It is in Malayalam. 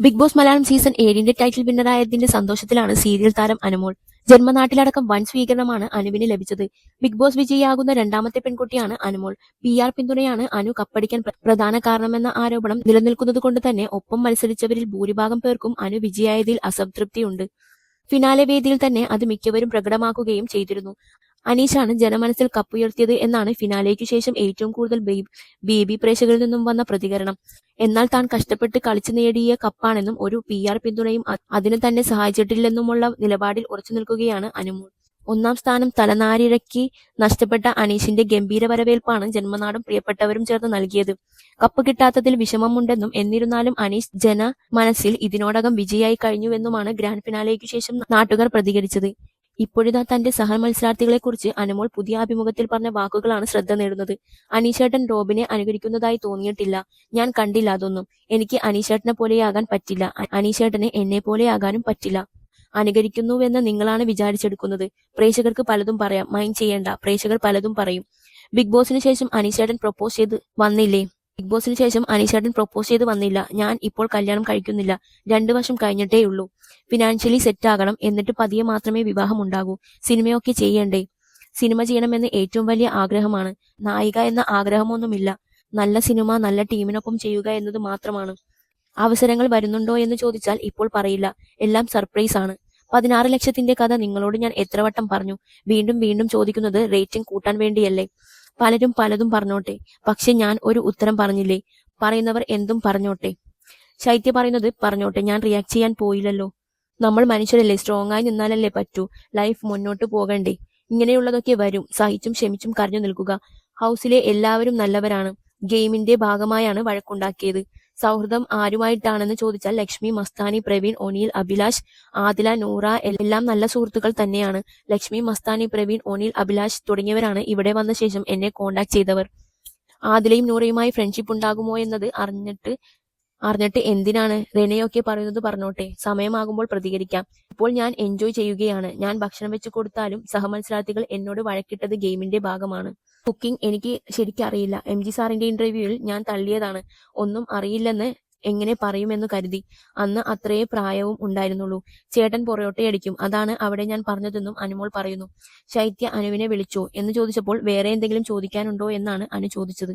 ബിഗ് ബോസ് മലയാളം സീസൺ ഏഴിന്റെ ടൈറ്റിൽ വിന്നറായതിന്റെ സന്തോഷത്തിലാണ് സീരിയൽ താരം അനുമോൾ. ജന്മനാട്ടിലടക്കം വൻ സ്വീകരണമാണ് അനുവിന് ലഭിച്ചത്. ബിഗ് ബോസ് വിജയിയാകുന്ന രണ്ടാമത്തെ പെൺകുട്ടിയാണ് അനുമോൾ. പി ആർ പിന്തുണയാണ് അനു കപ്പടിക്കാൻ പ്രധാന കാരണമെന്ന ആരോപണം നിലനിൽക്കുന്നത് കൊണ്ട് തന്നെ ഒപ്പം മത്സരിച്ചവരിൽ ഭൂരിഭാഗം പേർക്കും അനു വിജയായതിൽ അസംതൃപ്തിയുണ്ട്. ഫിനാലെ വേദിയിൽ തന്നെ അത് മിക്കവരും പ്രകടമാക്കുകയും ചെയ്തിരുന്നു. അനീഷാണ് ജനമനസ്സിൽ കപ്പുയർത്തിയത് എന്നാണ് ഫിനാലേക്ക് ശേഷം ഏറ്റവും കൂടുതൽ ബേബി പ്രേക്ഷകരിൽ നിന്നും വന്ന പ്രതികരണം. എന്നാൽ താൻ കഷ്ടപ്പെട്ട് കളിച്ചു നേടിയ കപ്പാണെന്നും ഒരു പി ആർ പിന്തുണയും അതിന് തന്നെ സഹായിച്ചിട്ടില്ലെന്നുമുള്ള നിലപാടിൽ ഉറച്ചു നിൽക്കുകയാണ് അനുമോൾ. ഒന്നാം സ്ഥാനം തലനാരിഴക്കി നഷ്ടപ്പെട്ട അനീഷിന്റെ ഗംഭീര വരവേൽപ്പാണ് ജന്മനാടും പ്രിയപ്പെട്ടവരും ചേർന്ന് നൽകിയത്. കപ്പ് കിട്ടാത്തതിൽ വിഷമമുണ്ടെന്നും എന്നിരുന്നാലും അനീഷ് ജന മനസ്സിൽ ഇതിനോടകം വിജയായി കഴിഞ്ഞുവെന്നുമാണ് ഗ്രാൻഡ് ഫിനാലേക്കു ശേഷം നാട്ടുകാർ പ്രതികരിച്ചത്. ഇപ്പോഴിതാ തന്റെ സഹമത്സരാർത്ഥികളെക്കുറിച്ച് അനുമോൾ പുതിയ അഭിമുഖത്തിൽ പറഞ്ഞ വാക്കുകളാണ് ശ്രദ്ധ നേടുന്നത്. അനീഷേട്ടൻ റോബിനെ അനുകരിക്കുന്നതായി തോന്നിയിട്ടില്ല. ഞാൻ കണ്ടില്ല അതൊന്നും. എനിക്ക് അനീഷേട്ടനെ പോലെയാകാൻ പറ്റില്ല. അനീഷേട്ടനെ എന്നെ പോലെയാകാനും പറ്റില്ല. അനുകരിക്കുന്നുവെന്ന് നിങ്ങളാണ് വിചാരിച്ചെടുക്കുന്നത്. പ്രേക്ഷകർക്ക് പലതും പറയാം. മൈൻഡ് ചെയ്യേണ്ട. പ്രേക്ഷകർ പലതും പറയും. ബിഗ് ബോസിന് ശേഷം അനീഷേട്ടൻ പ്രപ്പോസ് ചെയ്ത് വന്നില്ലേ? ബിഗ് ബോസിന് ശേഷം അനീഷേട്ടൻ പ്രൊപ്പോസ് ചെയ്ത് വന്നില്ല. ഞാൻ ഇപ്പോൾ കല്യാണം കഴിക്കുന്നില്ല. രണ്ടു വർഷം കഴിഞ്ഞിട്ടേ ഉള്ളൂ. ഫിനാൻഷ്യലി സെറ്റ് ആകണം. എന്നിട്ട് പതിയെ മാത്രമേ വിവാഹം ഉണ്ടാകൂ. സിനിമയൊക്കെ ചെയ്യണ്ടേ? സിനിമ ചെയ്യണമെന്ന് ഏറ്റവും വലിയ ആഗ്രഹമാണ്. നായിക എന്ന ആഗ്രഹമൊന്നുമില്ല. നല്ല സിനിമ നല്ല ടീമിനൊപ്പം ചെയ്യുക എന്നത് മാത്രമാണ്. അവസരങ്ങൾ വരുന്നുണ്ടോ എന്ന് ചോദിച്ചാൽ ഇപ്പോൾ പറയില്ല. എല്ലാം സർപ്രൈസ് ആണ്. പതിനാറ് ലക്ഷത്തിന്റെ കഥ നിങ്ങളോട് ഞാൻ എത്ര വട്ടം പറഞ്ഞു. വീണ്ടും വീണ്ടും ചോദിക്കുന്നത് റേറ്റിംഗ് കൂട്ടാൻ വേണ്ടിയല്ലേ? പലരും പലതും പറഞ്ഞോട്ടെ. പക്ഷെ ഞാൻ ഒരു ഉത്തരം പറഞ്ഞില്ലേ? പറയുന്നവർ എന്തും പറഞ്ഞോട്ടെ. ശൈത്യ പറയുന്നത് പറഞ്ഞോട്ടെ ഞാൻ റിയാക്ട് ചെയ്യാൻ പോയില്ലല്ലോ. നമ്മൾ മനുഷ്യരല്ലേ സ്ട്രോങ് ആയി നിന്നാലല്ലേ പറ്റൂ. ലൈഫ് മുന്നോട്ട് പോകണ്ടേ. ഇങ്ങനെയുള്ളതൊക്കെ വരും. സഹിച്ചും ക്ഷമിച്ചും കരഞ്ഞു നിൽക്കുക. ഹൗസിലെ എല്ലാവരും നല്ലവരാണ്. ഗെയിമിന്റെ ഭാഗമായാണ് വഴക്കുണ്ടാക്കിയത്. സൗഹൃദം ആരുമായിട്ടാണെന്ന് ചോദിച്ചാൽ ലക്ഷ്മി മസ്താനി പ്രവീൺ ഒനിൽ അഭിലാഷ് ആദില നൂറ എല്ലാം നല്ല സുഹൃത്തുക്കൾ തന്നെയാണ്. ലക്ഷ്മി മസ്താനി പ്രവീൺ ഒനിൽ അഭിലാഷ് തുടങ്ങിയവരാണ് ഇവിടെ വന്ന ശേഷം എന്നെ കോണ്ടാക്ട് ചെയ്തവർ. ആദിലയും നൂറയുമായി ഫ്രണ്ട്ഷിപ്പ് ഉണ്ടാകുമോ എന്നത് അറിഞ്ഞിട്ട് അറിഞ്ഞിട്ട് എന്തിനാണ് റെനയൊക്കെ പറയുന്നത് പറഞ്ഞോട്ടെ. സമയമാകുമ്പോൾ പ്രതികരിക്കാം. ഇപ്പോൾ ഞാൻ എൻജോയ് ചെയ്യുകയാണ്. ഞാൻ ഭക്ഷണം വെച്ചു കൊടുത്താലും സഹമത്സരാർത്ഥികൾ എന്നോട് വഴക്കിട്ടത് ഗെയിമിന്റെ ഭാഗമാണ്. കുക്കിംഗ് എനിക്ക് ശരിക്കും അറിയില്ല. എം ജി സാറിന്റെ ഇന്റർവ്യൂവിൽ ഞാൻ തള്ളിയതാണ്. ഒന്നും അറിയില്ലെന്ന് എങ്ങനെ പറയുമെന്ന് കരുതി. അന്ന് അത്രയേ പ്രായവും ഉണ്ടായിരുന്നുള്ളൂ. ചേട്ടൻ പൊറോട്ടയടിക്കും. അതാണ് അവിടെ ഞാൻ പറഞ്ഞതെന്നും അനുമോൾ പറയുന്നു. ശൈത്യ അനുവിനെ വിളിച്ചോ. എന്ന് ചോദിച്ചപ്പോൾ വേറെ എന്തെങ്കിലും ചോദിക്കാനുണ്ടോ എന്നാണ് അനു ചോദിച്ചത്.